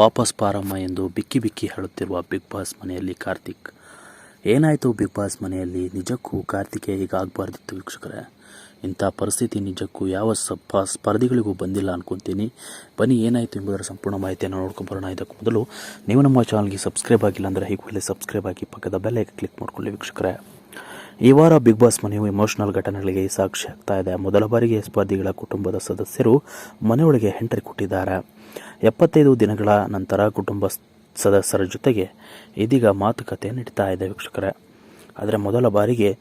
ವಾಪಸ್ ಪಾರಮ್ಮ ಎಂದು ಬಿಕ್ಕಿ ಬಿಕ್ಕಿ ಹೇಳುತ್ತಿರುವ ಬಿಗ್ ಬಾಸ್ ಮನೆಯಲ್ಲಿ ಕಾರ್ತಿಕ್. ಏನಾಯಿತು ಬಿಗ್ ಬಾಸ್ ಮನೆಯಲ್ಲಿ? ನಿಜಕ್ಕೂ ಕಾರ್ತಿಕೆ ಹೀಗಾಗಬಾರ್ದಿತ್ತು ವೀಕ್ಷಕರೇ. ಇಂಥ ಪರಿಸ್ಥಿತಿ ನಿಜಕ್ಕೂ ಯಾವ ಸಪ, ಸ್ಪರ್ಧಿಗಳಿಗೂ ಬಂದಿಲ್ಲ ಅನ್ಕೊತೀನಿ. ಬನ್ನಿ, ಏನಾಯಿತು ಎಂಬುದರ ಸಂಪೂರ್ಣ ಮಾಹಿತಿಯನ್ನು ನೋಡ್ಕೊಂಬರೋಣ ಇದಕ್ಕೆ ಮೊದಲು ನೀವು ನಮ್ಮ ಚಾನಲ್ಗೆ ಸಬ್ಸ್ಕ್ರೈಬ್ ಆಗಿಲ್ಲ ಅಂದರೆ ಈಗಲೇ ಸಬ್ಸ್ಕ್ರೈಬ್ ಆಗಿ ಪಕ್ಕದ ಬೆಲ್ಲೈಕೆ ಕ್ಲಿಕ್ ಮಾಡ್ಕೊಳ್ಳಿ ವೀಕ್ಷಕರೇ. ಈ ವಾರ ಬಿಗ್ ಬಾಸ್ ಮನೆಯು ಇಮೋಷನಲ್ ಘಟನೆಗಳಿಗೆ ಸಾಕ್ಷಿ ಆಗ್ತಾ ಇದೆ. ಮೊದಲ ಬಾರಿಗೆ ಸ್ಪರ್ಧಿಗಳ ಕುಟುಂಬದ ಸದಸ್ಯರು ಮನೆಯೊಳಗೆ ಎಂಟ್ರಿ ಕೊಟ್ಟಿದ್ದಾರೆ. ಎಪ್ಪತ್ತೈದು ದಿನಗಳ ನಂತರ ಕುಟುಂಬ ಸದಸ್ಯರ ಜೊತೆಗೆ ಇದೀಗ ಮಾತುಕತೆ ನಡೀತಾ ಇದೆ ವೀಕ್ಷಕರೇ. ಆದರೆ ಮೊದಲ ಬಾರಿಗೆ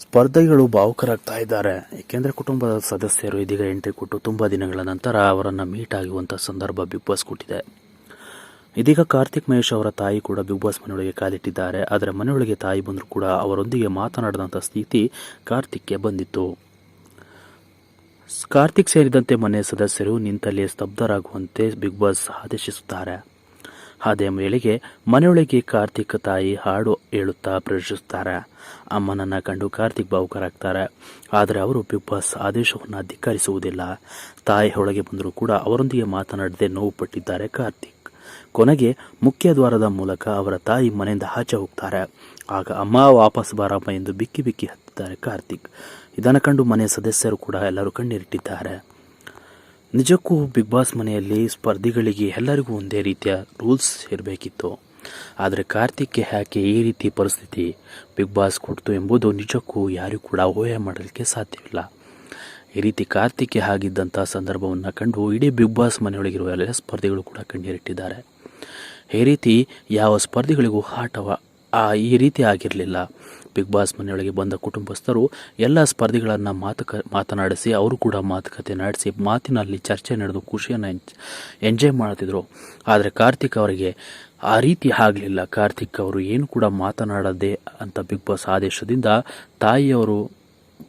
ಸ್ಪರ್ಧಿಗಳು ಭಾವುಕರಾಗ್ತಾ ಇದ್ದಾರೆ. ಏಕೆಂದರೆ ಕುಟುಂಬದ ಸದಸ್ಯರು ಇದೀಗ ಎಂಟ್ರಿ ಕೊಟ್ಟು ತುಂಬ ದಿನಗಳ ನಂತರ ಅವರನ್ನು ಮೀಟ್ ಆಗುವಂಥ ಸಂದರ್ಭ ಬಿಗ್ ಬಾಸ್ ಕೊಟ್ಟಿದೆ. ಇದೀಗ ಕಾರ್ತಿಕ್ ಮಹೇಶ್ ಅವರ ತಾಯಿ ಕೂಡ ಬಿಗ್ ಬಾಸ್ ಮನೆಯೊಳಗೆ ಕಾಲಿಟ್ಟಿದ್ದಾರೆ. ಆದರೆ ಮನೆಯೊಳಗೆ ತಾಯಿ ಬಂದರೂ ಕೂಡ ಅವರೊಂದಿಗೆ ಮಾತನಾಡಿದಂಥ ಸ್ಥಿತಿ ಕಾರ್ತಿಕ್ಗೆ ಬಂದಿತ್ತು. ಕಾರ್ತಿಕ್ ಸೇರಿದಂತೆ ಮನೆಯ ಸದಸ್ಯರು ನಿಂತಲ್ಲೇ ಸ್ತಬ್ಧರಾಗುವಂತೆ ಬಿಗ್ ಬಾಸ್ ಆದೇಶಿಸುತ್ತಾರೆ. ಅದೇ ವೇಳೆಗೆ ಮನೆಯೊಳಗೆ ಕಾರ್ತಿಕ್ ತಾಯಿ ಹಾಡು ಹೇಳುತ್ತಾ ಪ್ರವೇಶಿಸುತ್ತಾರೆ. ಅಮ್ಮನನ್ನ ಕಂಡು ಕಾರ್ತಿಕ್ ಭಾವುಕರಾಗ್ತಾರೆ. ಆದರೆ ಅವರು ಬಿಗ್ ಬಾಸ್ ಆದೇಶವನ್ನು ಧಿಕ್ಕರಿಸುವುದಿಲ್ಲ. ತಾಯಿ ಒಳಗೆ ಬಂದರೂ ಕೂಡ ಅವರೊಂದಿಗೆ ಮಾತನಾಡದೆ ನೋವು ಪಟ್ಟಿದ್ದಾರೆ ಕಾರ್ತಿಕ್. ಕೊನೆಗೆ ಮುಖ್ಯ ದ್ವಾರದ ಮೂಲಕ ಅವರ ತಾಯಿ ಮನೆಯಿಂದ ಆಚೆ ಹೋಗ್ತಾರೆ. ಆಗ ಅಮ್ಮ ವಾಪಸ್ ಬಾರಮ್ಮ ಎಂದು ಬಿಕ್ಕಿ ಬಿಕ್ಕಿ ಹತ್ತಿದ್ದಾರೆ ಕಾರ್ತಿಕ್. ಇದನ್ನು ಕಂಡು ಮನೆಯ ಸದಸ್ಯರು ಕೂಡ ಎಲ್ಲರೂ ಕಣ್ಣೀರಿಟ್ಟಿದ್ದಾರೆ. ನಿಜಕ್ಕೂ ಬಿಗ್ ಬಾಸ್ ಮನೆಯಲ್ಲಿ ಸ್ಪರ್ಧಿಗಳಿಗೆ ಎಲ್ಲರಿಗೂ ಒಂದೇ ರೀತಿಯ ರೂಲ್ಸ್ ಇರಬೇಕಿತ್ತು. ಆದರೆ ಕಾರ್ತಿಕ್ಗೆ ಯಾಕೆ ಈ ರೀತಿ ಪರಿಸ್ಥಿತಿ ಬಿಗ್ ಬಾಸ್ ಕೊಡ್ತು ಎಂಬುದು ನಿಜಕ್ಕೂ ಯಾರಿಗೂ ಕೂಡ ಊಹೆ ಮಾಡಲಿಕ್ಕೆ ಸಾಧ್ಯವಿಲ್ಲ. ಈ ರೀತಿ ಕಾರ್ತಿಕ್ಗೆ ಆಗಿದ್ದಂಥ ಸಂದರ್ಭವನ್ನು ಕಂಡು ಇಡೀ ಬಿಗ್ ಬಾಸ್ ಮನೆಯೊಳಗಿರುವ ಎಲ್ಲ ಸ್ಪರ್ಧಿಗಳು ಕೂಡ ಕಣ್ಣೀರಿಟ್ಟಿದ್ದಾರೆ. ಈ ರೀತಿ ಯಾವ ಸ್ಪರ್ಧಿಗಳಿಗೂ ಆಟವ ಆ ಈ ರೀತಿ ಆಗಿರಲಿಲ್ಲ. ಬಿಗ್ ಬಾಸ್ ಮನೆಯೊಳಗೆ ಬಂದ ಕುಟುಂಬಸ್ಥರು ಎಲ್ಲ ಸ್ಪರ್ಧಿಗಳನ್ನು ಮಾತುಕ, ಮಾತನಾಡಿಸಿ, ಅವರು ಕೂಡ ಮಾತುಕತೆ ನಡೆಸಿ, ಮಾತಿನಲ್ಲಿ ಚರ್ಚೆ ನಡೆದು ಖುಷಿಯನ್ನು ಎಂಜಾಯ್ ಮಾಡ್ತಿದ್ರು ಆದರೆ ಕಾರ್ತಿಕ್ ಅವರಿಗೆ ಆ ರೀತಿ ಆಗಲಿಲ್ಲ. ಕಾರ್ತಿಕ್ ಅವರು ಏನು ಕೂಡ ಮಾತನಾಡದೆ ಅಂತ ಬಿಗ್ ಬಾಸ್ ಆದೇಶದಿಂದ ತಾಯಿಯವರು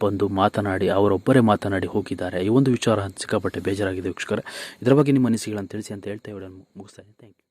ಬಂದು ಮಾತನಾಡಿ, ಅವರೊಬ್ಬರೇ ಮಾತನಾಡಿ ಹೋಗಿದ್ದಾರೆ. ಈ ಒಂದು ವಿಚಾರ ಸಿಕ್ಕಾಪಟ್ಟೆ ಬೇಜಾರಾಗಿದೆ ವೀಕ್ಷಕರೇ. ಇದರ ಬಗ್ಗೆ ನಿಮ್ಮ ಅನಿಸಿಕೆಗಳನ್ನು ತಿಳಿಸಿ ಅಂತ ಹೇಳ್ತಾ ಇವಳನ್ನು ಮುಗಿಸ್ತಾ ಇದ್ದೀನಿ ಥ್ಯಾಂಕ್ ಯು